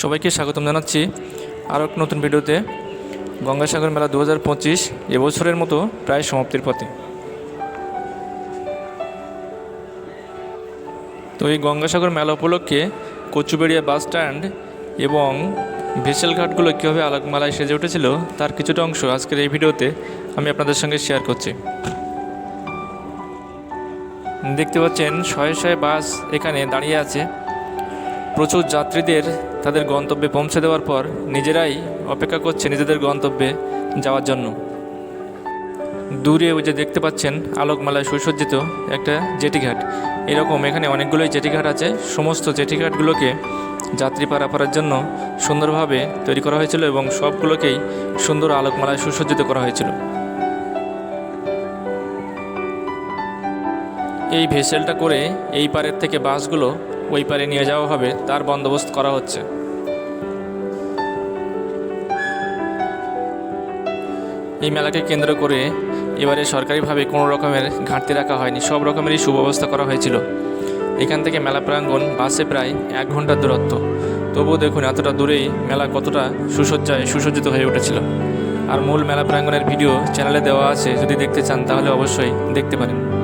সবাইকে স্বাগতম জানাচ্ছি আরও এক নতুন ভিডিওতে। গঙ্গাসাগর মেলা দু হাজার পঁচিশ এবছরের মতো প্রায় সমাপ্তির পথে। তো এই গঙ্গাসাগর মেলা উপলক্ষে কচুবেড়িয়া বাস স্ট্যান্ড এবং ভেসেল ঘাটগুলো কীভাবে আলোকমালায় সেজে উঠেছিল তার কিছুটা অংশ আজকের এই ভিডিওতে আমি আপনাদের সঙ্গে শেয়ার করছি। দেখতে পাচ্ছেন শয়ে শয়ে বাস এখানে দাঁড়িয়ে আছে। প্রচুর যাত্রীদের তাদের গন্তব্যে পৌঁছে দেওয়ার পর নিজেরাই অপেক্ষা করছে নিজেদের গন্তব্যে যাওয়ার জন্য। দূরে ওই যে দেখতে পাচ্ছেন আলোকমালায় সুসজ্জিত একটা জেটিঘাট। এরকম এখানে অনেকগুলোই জেটিঘাট আছে। সমস্ত জেটিঘাটগুলোকে যাত্রী পারাপারের জন্য সুন্দরভাবে তৈরি করা হয়েছিল এবং সবগুলোকেই সুন্দর আলোকমালায় সুসজ্জিত করা হয়েছিল। এই ভেসেলটা করে এই পারের থেকে বাসগুলো ওই পারে নিয়ে যাওয়া হবে। তার বন্দোবস্ত করা হচ্ছে। এই মেলাকে কেন্দ্র করে এবারে সরকারিভাবে কোনো রকমের ঘাটতি রাখা হয়নি। সব রকমেরই সুব্যবস্থা করা হয়েছিল। এখান থেকে মেলা প্রাঙ্গণ, বাসে প্রায় এক ঘণ্টার দূরত্ব। তবুও দেখুন, এতটা দূরেই মেলা কতটা সুসজ্জায় সুসজ্জিত হয়ে উঠেছিল। আর মূল মেলা প্রাঙ্গণের ভিডিও চ্যানেলে দেওয়া আছে, যদি দেখতে চান তাহলে অবশ্যই দেখতে পারেন।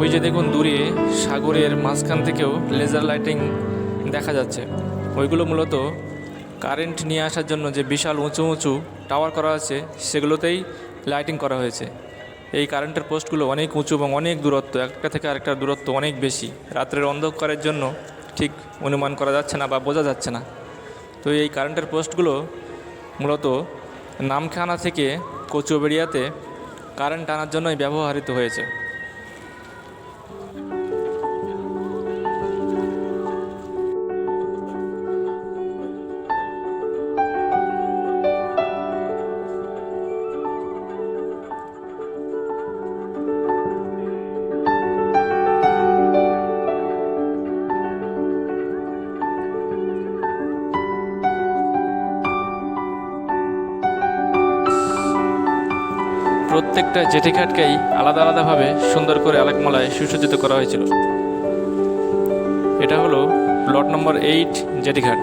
ওই যে দেখুন দূরে, সাগরের মাঝখান থেকেও লেজার লাইটিং দেখা যাচ্ছে। ওইগুলো মূলত কারেন্ট নিয়ে আসার জন্য যে বিশাল উঁচু উঁচু টাওয়ার করা আছে, সেগুলোতেই লাইটিং করা হয়েছে। এই কারেন্টের পোস্টগুলো অনেক উঁচু এবং অনেক দূরত্ব, একটা থেকে আরেকটার দূরত্ব অনেক বেশি। রাত্রের অন্ধকারের জন্য ঠিক অনুমান করা যাচ্ছে না বা বোঝা যাচ্ছে না। তো এই কারেন্টের পোস্টগুলো মূলত নামখানা থেকে কচুবেড়িয়াতে কারেন্ট আনার জন্যই ব্যবহৃত হয়েছে। প্রত্যেকটা জেটিঘাটকেই আলাদা আলাদাভাবে সুন্দর করে আলেকমালায় সুসজ্জিত করা হয়েছিল। এটা হলো প্লট নম্বর এইট জেটিঘাট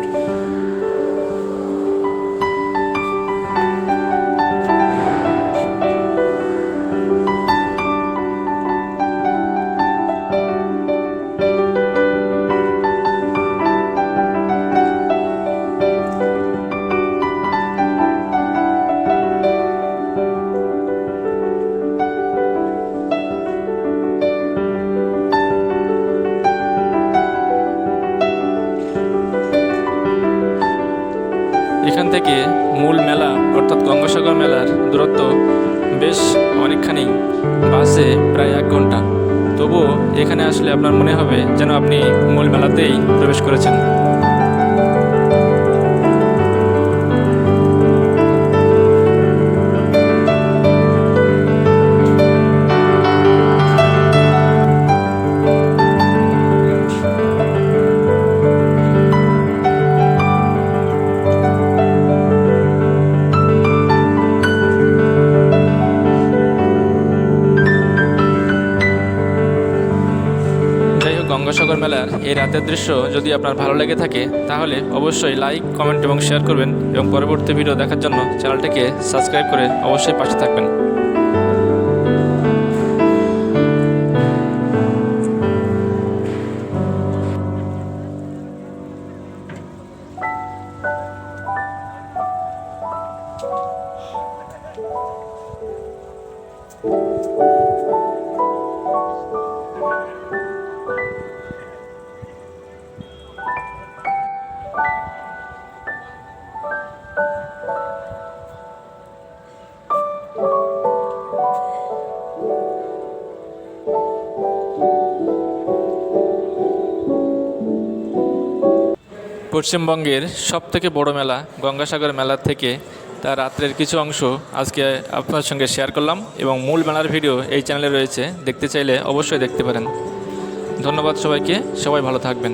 এখান থেকে মূল মেলা, অর্থাৎ গঙ্গাসাগর মেলার দূরত্ব বেশ অনেকখানি বাসে প্রায় এক ঘণ্টা। তবুও এখানে আসলে আপনার মনে হবে যেন আপনি মূল মেলাতেই প্রবেশ করেছেন। বছর মেলার এই রাতের দৃশ্য যদি আপনার ভালো লেগে থাকে, তাহলে অবশ্যই লাইক, কমেন্ট এবং শেয়ার করবেন এবং পরবর্তী ভিডিও দেখার জন্য চ্যানেলটিকে সাবস্ক্রাইব করে অবশ্যই পাশে থাকবেন Thank you. পশ্চিমবঙ্গের সবথেকে বড় মেলা গঙ্গাসাগর মেলা থেকে তার রাত্রের কিছু অংশ আজকে আপনার সঙ্গে শেয়ার করলাম এবং মূল মেলার ভিডিও এই চ্যানেলে রয়েছে। দেখতে চাইলে অবশ্যই দেখতে পারেন। ধন্যবাদ সবাইকে। সবাই ভালো থাকবেন।